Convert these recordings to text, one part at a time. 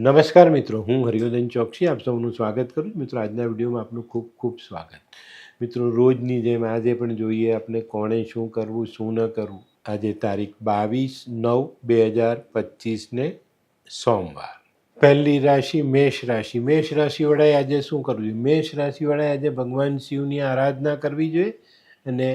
નમસ્કાર મિત્રો, હું હરિવર્ધન ચોકસી આપ સૌનું સ્વાગત કરું છું. મિત્રો, આજના વિડીયોમાં આપનું ખૂબ ખૂબ સ્વાગત. મિત્રો, રોજની જેમ આજે પણ જોઈએ આપણે કોણે શું કરવું, શું ન કરવું. આજે તારીખ બાવીસ નવ બે હજાર પચીસને સોમવાર. પહેલી રાશિ મેષ રાશિ. મેષ રાશિવાળાએ આજે શું કરવું જોઈએ? મેષ રાશિવાળાએ આજે ભગવાન શિવની આરાધના કરવી જોઈએ અને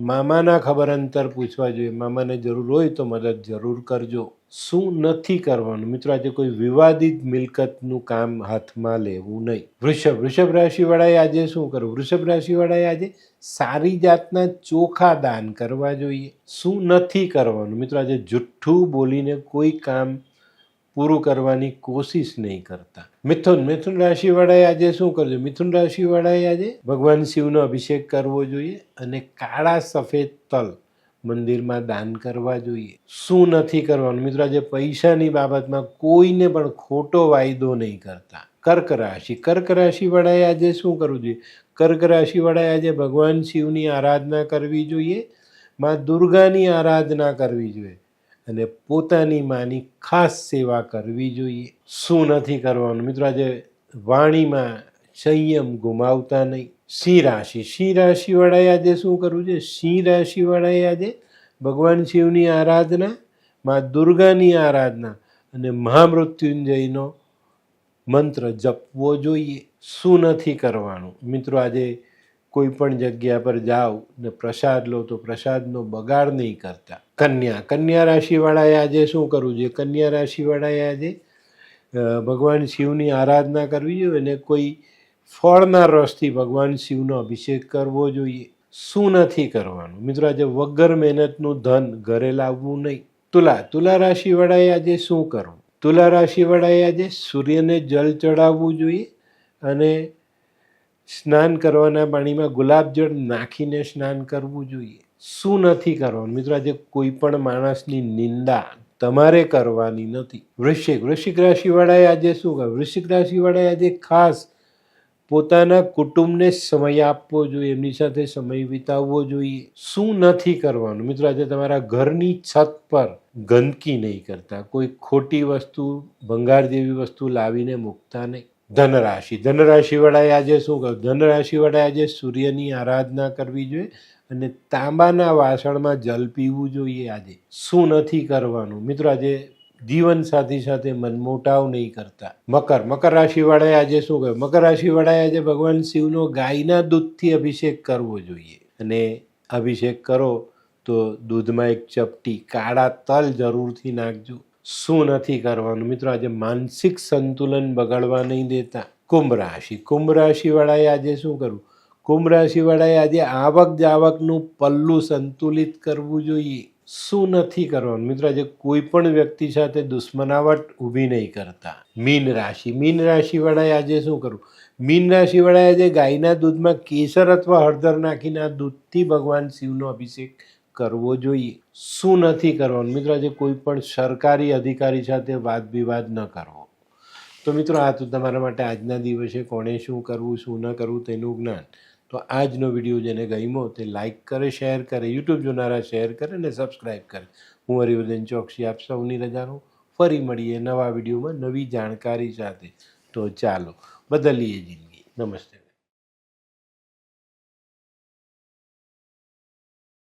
મામાના ખબર અંતર પૂછવા જોઈએ. મામાને જરૂર હોય તો મદદ જરૂર કરજો. શું નથી કરવાનું? મિત્રો, આજે કોઈ વિવાદિત મિલકતનું કામ હાથમાં લેવું નહીં. વૃષભ વૃષભ રાશિવાળાએ આજે શું કરવું વૃષભ રાશિવાળાએ આજે સારી જાતના ચોખા દાન કરવા જોઈએ. શું નથી કરવાનું? મિત્રો, આજે જુઠ્ઠું બોલીને કોઈ કામ પૂરું કરવાની કોશિશ નહીં કરતા. મિથુન મિથુન રાશિવાળાએ આજે શું કરજો? મિથુન રાશિવાળાએ આજે ભગવાન શિવનો અભિષેક કરવો જોઈએ અને કાળા સફેદ તલ મંદિરમાં દાન કરવા જોઈએ. શું નથી કરવાનું? મિત્રો, આજે પૈસાની બાબતમાં કોઈને પણ ખોટો વાયદો નહીં કરતા. કર્ક રાશિ. કર્ક રાશિવાળાએ આજે શું કરવું જોઈએ? કર્ક રાશિવાળાએ આજે ભગવાન શિવની આરાધના કરવી જોઈએ. માં દુર્ગાની આરાધના કરવી જોઈએ. અને પોતાની માની ખાસ સેવા કરવી જોઈએ. શું નથી કરવાનું? મિત્રો, આજે વાણીમાં સંયમ ગુમાવતા નહીં. સિંહ રાશિ. સિંહ રાશિવાળાએ આજે શું કરવું છે? સિંહ રાશિવાળાએ આજે ભગવાન શિવની આરાધના, માં દુર્ગાની આરાધના અને મહામૃત્યુંજયનો મંત્ર જપવો જોઈએ. શું નથી કરવાનું? મિત્રો, આજે કોઈ પણ જગ્યા પર જાઓ ને પ્રસાદ લો તો પ્રસાદનો બગાડ નહીં કરતા. કન્યા કન્યા રાશિવાળાએ આજે શું કરવું જોઈએ? કન્યા રાશિવાળાએ આજે ભગવાન શિવની આરાધના કરવી જોઈએ અને કોઈ ફળના રસથી ભગવાન શિવનો અભિષેક કરવો જોઈએ? શું નથી કરવાનું? મિત્રો, આજે વગર મહેનતનું ધન ઘરે લાવવું નહીં. તુલા તુલા રાશિવાળાએ આજે શું કરવું? તુલા રાશિવાળાએ આજે સૂર્યને જલ ચડાવવું જોઈએ અને સ્નાન કરવાના પાણીમાં ગુલાબજળ નાખીને સ્નાન કરવું જોઈએ. શું નથી કરવાનું? મિત્રો, આજે કોઈ પણ માણસની નિંદા તમારે કરવાની નથી. વૃશ્ચિક વૃશ્ચિક રાશિવાળાએ આજે શું કહ્યું? વૃશ્ચિક રાશિવાળાએ આજે ખાસ પોતાના કુટુંબને સમય આપવો જોઈએ, એમની સાથે સમય વિતાવવો જોઈએ. શું નથી કરવાનું? મિત્રો, આજે તમારા ઘરની છત પર ગંદકી નહીં કરતા. કોઈ ખોટી વસ્તુ, ભંગાર જેવી વસ્તુ લાવીને મૂકતા નહીં. ધનરાશિ. ધનરાશિવાળાએ આજે શું કરવું ધનરાશિવાળાએ આજે સૂર્યની આરાધના કરવી જોઈએ અને તાંબાના વાસણમાં જલ પીવું જોઈએ આજે. શું નથી કરવાનું? મિત્રો, આજે જીવન સાથી સાથે મનમોટાવ નહીં કરતા. મકર. મકર રાશિવાળાએ આજે શું કહ્યું મકર રાશિવાળાએ આજે ભગવાન શિવનો ગાયના દૂધથી અભિષેક કરવો જોઈએ. અને અભિષેક કરો તો દૂધમાં એક ચપટી કાળા તલ જરૂરથી નાખજો. શું નથી કરવાનું? મિત્રો, આજે માનસિક સંતુલન બગાડવા નહીં દેતા. કુંભ રાશિ. કુંભ રાશિવાળાએ આજે શું કરવું? કુંભ રાશિવાળાએ આજે આવક જાવકનું પલ્લું સંતુલિત કરવું જોઈએ. શું નથી કરવાનું? મિત્રો, આજે કોઈ પણ વ્યક્તિ સાથે દુશ્મનાવટ ઊભી નહીં કરતા. મીન રાશિ. મીન રાશિવાળાએ આજે શું કરવું? મીન રાશિવાળાએ આજે ગાયના દૂધમાં કેસર અથવા હળદર નાખીને આ દૂધથી ભગવાન શિવનો અભિષેક કરવો જોઈએ? શું નથી કરવાનું? મિત્રો, આજે કોઈ પણ સરકારી અધિકારી સાથે વાદ વિવાદ ન કરવો. તો મિત્રો, આ તો તમારા માટે આજના દિવસે કોણે શું કરવું, શું ન કરવું તેનું જ્ઞાન. તો આજનો વીડિયો જેને ગમ્યો તે લાઇક કરે, શેર કરે, યુટ્યુબ જોનારા શેર કરે અને સબસ્ક્રાઈબ કરે. હું હરિવર્ધન ચોકસી આપ સૌની રજાનો ફરી મળીએ નવા વિડીયોમાં નવી જાણકારી સાથે. તો ચાલો, બદલીએ જિંદગી. નમસ્તે.